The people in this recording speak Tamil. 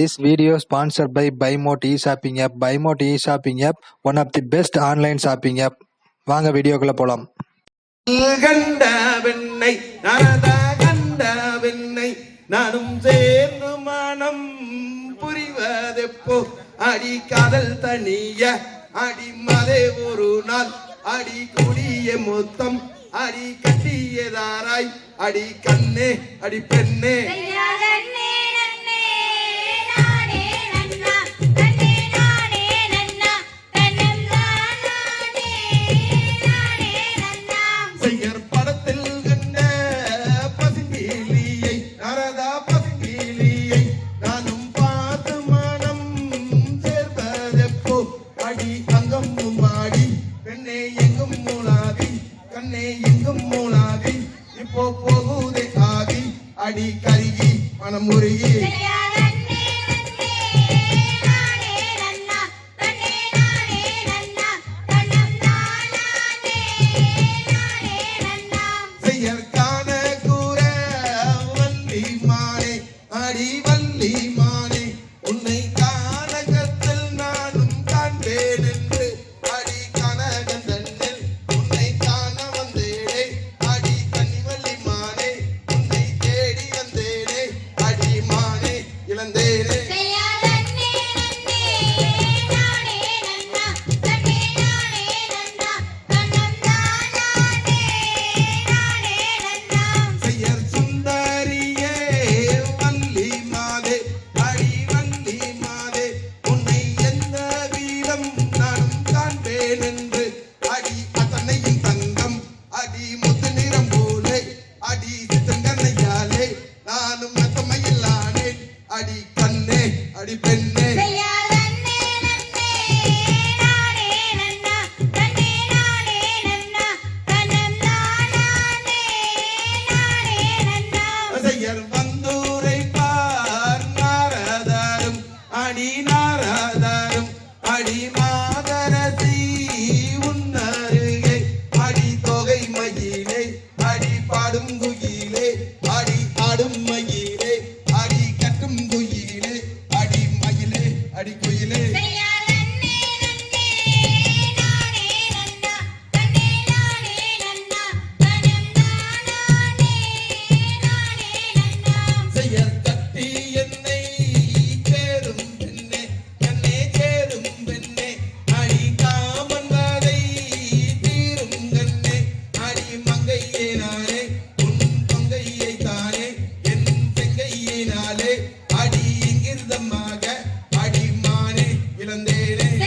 This video sponsored by Buymot e-shopping app. Buymot e-shopping app, one of the best online shopping app. வாங்க வீடியோக்குள்ள போலாம். கண்ட வெண்ணை நாரதா கண்ட வெண்ணை நானும் சேர்ந்து மனம் புரிவதெப்போ? அடி காதல் தனிய அடி மதே ஒரு நாள். அடி கூடிய மொத்தம் அடி கட்டியதாராய். அடி கண்ணே அடி பெண்ணே. அடி அங்கம் மாடி பெண்ணே எங்கும் மூலாவி கண்ணே எங்கும் மூலாவி இப்போ போகுதே ஆவி அடி கருகி மனம் நன்னா செய்யற்கான கூற வள்ளி மானே அடி வள்ளி காண்பேன் அடி அத்தனையும் தங்கம் அடி முத்து நிறம் போலே அடி சித்தங்கனையாலே நானும் மெத்தமையில்லானேன் அடி கண்ணே அடி பெண்ணே ஆடும் Chile.